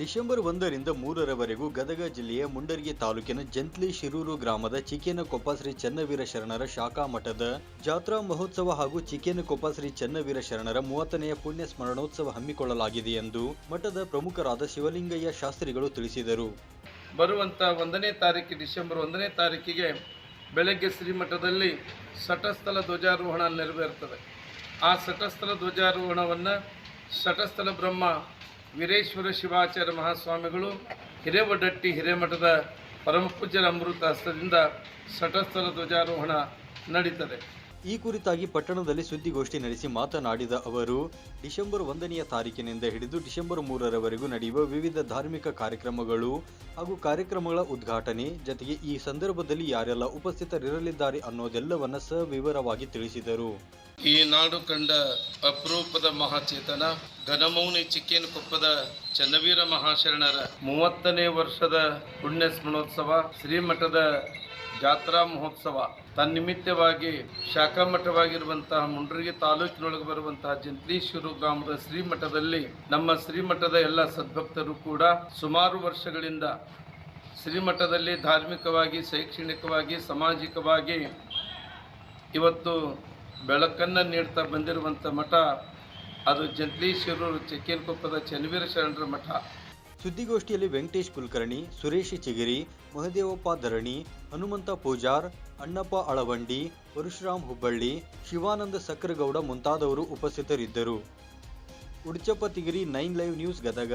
December ಒಂದರಿಂದ ಮೂರರವರೆಗೂ ಗದಗ ಜಿಲ್ಲೆಯ ಮುಂಡರಗಿ ತಾಲೂಕಿನ ಜಂತ್ಲಿ ಶಿರೂರು ಗ್ರಾಮದ ಚಿಕ್ಕೇನಕೊಪ್ಪ ಶ್ರೀ ಚನ್ನವೀರ ಶರಣರ ಶಾಖಾ ಮಠದ ಜಾತ್ರಾ ಮಹೋತ್ಸವ ಹಾಗೂ ಚಿಕ್ಕೇನಕೊಪ್ಪ ಶ್ರೀ ಚನ್ನವೀರ ಶರಣರ ಮೂವತ್ತನೆಯ ಪುಣ್ಯ ಸ್ಮರಣೋತ್ಸವ ಹಮ್ಮಿಕೊಳ್ಳಲಾಗಿದೆ ಎಂದು ಮಠದ ಪ್ರಮುಖರಾದ ಶಿವಲಿಂಗಯ್ಯ ಶಾಸ್ತ್ರಿಗಳು ತಿಳಿಸಿದರು. ಬರುವಂಥ ಒಂದನೇ ತಾರೀಕು ಡಿಸೆಂಬರ್ ಒಂದನೇ ತಾರೀಕಿಗೆ ಬೆಳಗ್ಗೆ ಶ್ರೀಮಠದಲ್ಲಿ ಸಟಸ್ಥಲ ಧ್ವಜಾರೋಹಣ ನೆರವೇರುತ್ತದೆ ಆ ಸಟಸ್ಥಲ ಧ್ವಜಾರೋಹಣವನ್ನು ಸಟಸ್ಥಲ ಬ್ರಹ್ಮ ವೀರೇಶ್ವರ ಶಿವಾಚಾರ್ಯ ಮಹಾಸ್ವಾಮಿಗಳು ಹಿರೇವಡಟ್ಟಿ ಹಿರೇಮಠದ ಪರಮಪೂಜ್ಯರ ಅಮೃತ ಹಸ್ತದಿಂದ ಸಟಸ್ಥಲ ಧ್ವಜಾರೋಹಣ ನಡೀತದೆ. ಈ ಕುರಿತಾಗಿ ಪಟ್ಟಣದಲ್ಲಿ ಸುದ್ದಿಗೋಷ್ಠಿ ನಡೆಸಿ ಮಾತನಾಡಿದ ಅವರು ಡಿಸೆಂಬರ್ ಒಂದನೆಯ ತಾರೀಕಿನಿಂದ ಹಿಡಿದು ಡಿಸೆಂಬರ್ ಮೂರರವರೆಗೂ ನಡೆಯುವ ವಿವಿಧ ಧಾರ್ಮಿಕ ಕಾರ್ಯಕ್ರಮಗಳು ಹಾಗೂ ಕಾರ್ಯಕ್ರಮಗಳ ಉದ್ಘಾಟನೆ ಜತೆಗೆ ಈ ಸಂದರ್ಭದಲ್ಲಿ ಯಾರೆಲ್ಲ ಉಪಸ್ಥಿತರಿರಲಿದ್ದಾರೆ ಅನ್ನೋದೆಲ್ಲವನ್ನ ಸವಿವರವಾಗಿ ತಿಳಿಸಿದರು. ಈ ನಾಡು ಕಂಡ ಅಪರೂಪದ ಮಹಾಚೇತನ ಘನಮೌನಿ ಚಿಕ್ಕೇನಕೊಪ್ಪದ ಚನ್ನವೀರ ಮಹಾಶರಣರ ಮೂವತ್ತನೇ ವರ್ಷದ ಪುಣ್ಯ ಸ್ಮರಣೋತ್ಸವ ಶ್ರೀಮಠದ ಜಾತ್ರಾ ಮಹೋತ್ಸವ. ತನ್ನಿಮಿತ್ತವಾಗಿ ಶಾಖಾ ಮಠವಾಗಿರುವಂತಹ ಮುಂಡ್ರಿಗೆ ತಾಲೂಕಿನೊಳಗೆ ಬರುವಂತಹ ಜಂತ್ಲೀಶ್ವರ ಗ್ರಾಮದ ಶ್ರೀಮಠದಲ್ಲಿ ನಮ್ಮ ಶ್ರೀಮಠದ ಎಲ್ಲ ಸದ್ಭಕ್ತರು ಕೂಡ ಸುಮಾರು ವರ್ಷಗಳಿಂದ ಶ್ರೀಮಠದಲ್ಲಿ ಧಾರ್ಮಿಕವಾಗಿ, ಶೈಕ್ಷಣಿಕವಾಗಿ, ಸಾಮಾಜಿಕವಾಗಿ ಇವತ್ತು ಬೆಳಕನ್ನು ನೀಡ್ತಾ ಬಂದಿರುವಂಥ ಮಠ ಅದು ಜಂತ್ಲೀಶ್ವರರು ಚೆಕ್ಕೇನಕೊಪ್ಪದ ಚನ್ನವೀರ ಶರಣರ ಮಠ. ಸುದ್ದಿಗೋಷ್ಠಿಯಲ್ಲಿ ವೆಂಕಟೇಶ್ ಕುಲಕರ್ಣಿ, ಸುರೇಶ್ ಚಿಗಿರಿ, ಮಹದೇವಪ್ಪ ಧರಣಿ, ಹನುಮಂತ ಪೂಜಾರ್, ಅಣ್ಣಪ್ಪ ಅಳವಂಡಿ, ಪರಶುರಾಮ್ ಹುಬ್ಬಳ್ಳಿ, ಶಿವಾನಂದ ಸಕ್ರಗೌಡ ಮುಂತಾದವರು ಉಪಸ್ಥಿತರಿದ್ದರು. Udachappa Tigiri nine live news Gadag